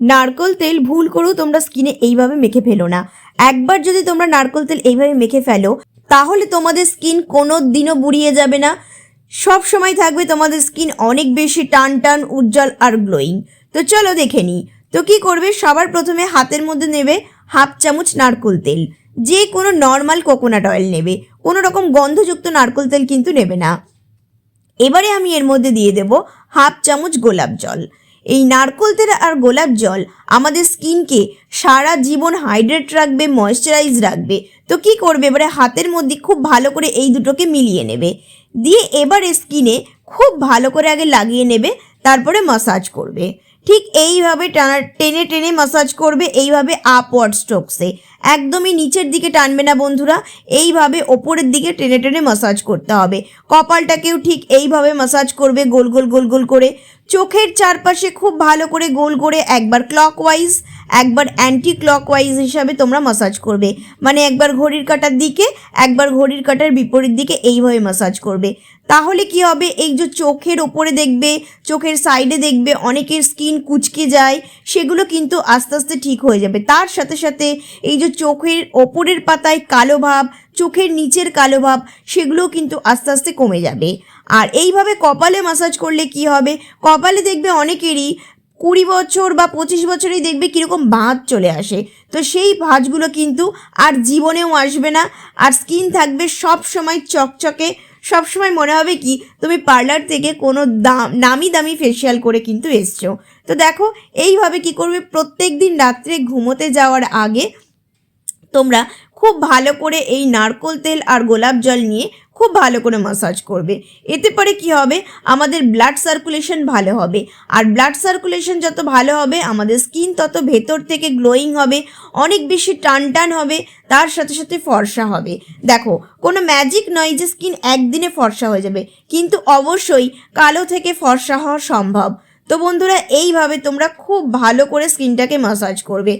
নারকল তেল ভুল করেও তোমরা স্কিনে এইভাবে মেখে ফেলো না। একবার যদি তোমরা নারকল তেল এইভাবে মেখে ফেলো, তাহলে তোমাদের স্কিন কোনো দিনও বুড়িয়ে যাবে না। সব সময় থাকবে তোমাদের স্কিন অনেক বেশি টান টান, উজ্জ্বল আর গ্লোয়িং। তো চলো দেখে নিই। তো কি করবে? সবার প্রথমে হাতের মধ্যে নেবে হাফ চামচ নারকল তেল। যে কোনো নর্মাল কোকোনাট অয়েল নেবে। কোনো রকম গন্ধযুক্ত নারকল তেল কিন্তু নেবে না। এবারে আমি এর মধ্যে দিয়ে দেব হাফ চামচ গোলাপ জল। এই নারকোল তেল আর গোলাপ জল আমাদের স্কিনকে সারা জীবন হাইড্রেট রাখবে ময়শ্চারাইজ রাখবে। তো কি করবে? এবারে হাতের মধ্যে খুব ভালো করে এই দুটোকে মিলিয়ে নেবে। দিয়ে এবারে স্কিনে খুব ভালো করে আগে লাগিয়ে নেবে, তারপরে মাসাজ করবে। ঠিক এইভাবে টানা, টেনে টেনে মাসাজ করবে, এইভাবে আপওয়ার্ড স্ট্রোকসে একদমই নিচের দিকে টানবে না বন্ধুরা, এইভাবে ওপরের দিকে টেনে টেনে মাসাজ করতে হবে। কপালটাকেও ঠিক এইভাবে মাসাজ করবে গোল গোল গোল গোল করে। চোখের চারপাশে খুব ভালো করে গোল করে একবার ক্লকওয়াইজ একবার অ্যান্টি ক্লকওয়াইজ হিসাবে তোমরা মাসাজ করবে। মানে একবার ঘড়ির কাটার দিকে, একবার ঘড়ির কাটার বিপরীত দিকে এইভাবে মাসাজ করবে। তাহলে কি হবে? এই যে চোখের ওপরে দেখবে, চোখের সাইডে দেখবে, অনেকের স্কিন কুচকে যায়, সেগুলো কিন্তু আস্তে আস্তে ঠিক হয়ে যাবে। তার সাথে সাথে এই যে চোখের ওপরের পাতায় কালো ভাব, চোখের নিচের কালো ভাব, সেগুলোও কিন্তু আস্তে আস্তে কমে যাবে। আর এইভাবে কপালে মাসাজ করলে কি হবে? কপালে দেখবে অনেকেরই কুড়ি বছর বা পঁচিশ বছরেই দেখবে কীরকম ভাঁজ চলে আসে। তো সেই ভাঁজগুলো কিন্তু আর জীবনেও আসবে না। আর স্কিন থাকবে সব সময় চকচকে। সব সময় মনে হবে কি, তুমি পার্লার থেকে কোনো দাম, নামি দামি ফেসিয়াল করে কিন্তু এসছো। তো দেখো, এইভাবে কি করবে? প্রত্যেক দিন রাত্রে ঘুমোতে যাওয়ার আগে তোমরা খুব ভালো করে এই নারকোল তেল আর গোলাপ জল নিয়ে খুব ভালো করে মাসাজ করবে। এতে পরে কি হবে? আমাদের ব্লাড সার্কুলেশন ভালো হবে। আর ব্লাড সার্কুলেশন যত ভালো হবে, আমাদের স্কিন তত ভেতর থেকে গ্লোয়িং হবে, অনেক বেশি টান টান হবে, তার সাথে সাথে ফর্সা হবে। দেখো, কোনো ম্যাজিক নয় যে স্কিন একদিনে ফর্সা হয়ে যাবে, কিন্তু অবশ্যই কালো থেকে ফর্সা হওয়া সম্ভব। তো বন্ধুরা, এইভাবে তোমরা খুব ভালো করে স্কিনটাকে মাসাজ করবে।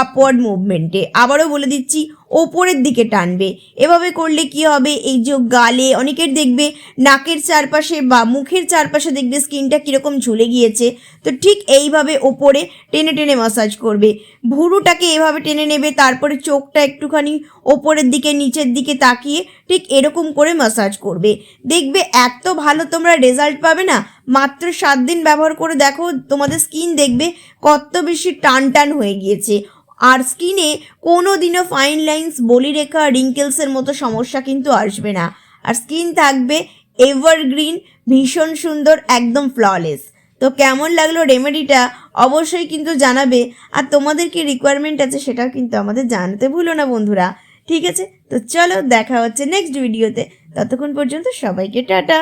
আপওয়ার্ড মুভমেন্টে আবারও বলে দিচ্ছি, ওপরের দিকে টানবে। এভাবে করলে কি হবে? এই যে গালে, অনেকের দেখবে নাকের চারপাশে বা মুখের চারপাশে দেখবে স্কিনটা কীরকম ঝুলে গিয়েছে। তো ঠিক এইভাবে ওপরে টেনে টেনে মাসাজ করবে। ভুরুটাকে এভাবে টেনে নেবে, তারপরে চোখটা একটুখানি ওপরের দিকে, নিচের দিকে তাকিয়ে ঠিক এরকম করে মাসাজ করবে। দেখবে এত ভালো তোমরা রেজাল্ট পাবে না মাত্র সাত দিন ব্যবহার করে দেখো, তোমাদের স্কিন দেখবে কত বেশি টান টান হয়ে গিয়েছে। আর স্কিনে কোনো দিনও ফাইন লাইন্স বলিরেখা রিঙ্কেলসের মতো সমস্যা কিন্তু আসবে না। আর স্কিন থাকবে এভারগ্রিন ভীষণ সুন্দর, একদম ফ্ললেস তো কেমন লাগল রেমেডিটা অবশ্যই কিন্তু জানাবে। আর তোমাদের কি রিকোয়ারমেন্ট আছে সেটাও কিন্তু আমাদের জানাতে ভুলো না বন্ধুরা। ঠিক আছে? তো চলো দেখা হচ্ছে নেক্সট ভিডিওতে ততক্ষণ পর্যন্ত সবাইকে টাটা।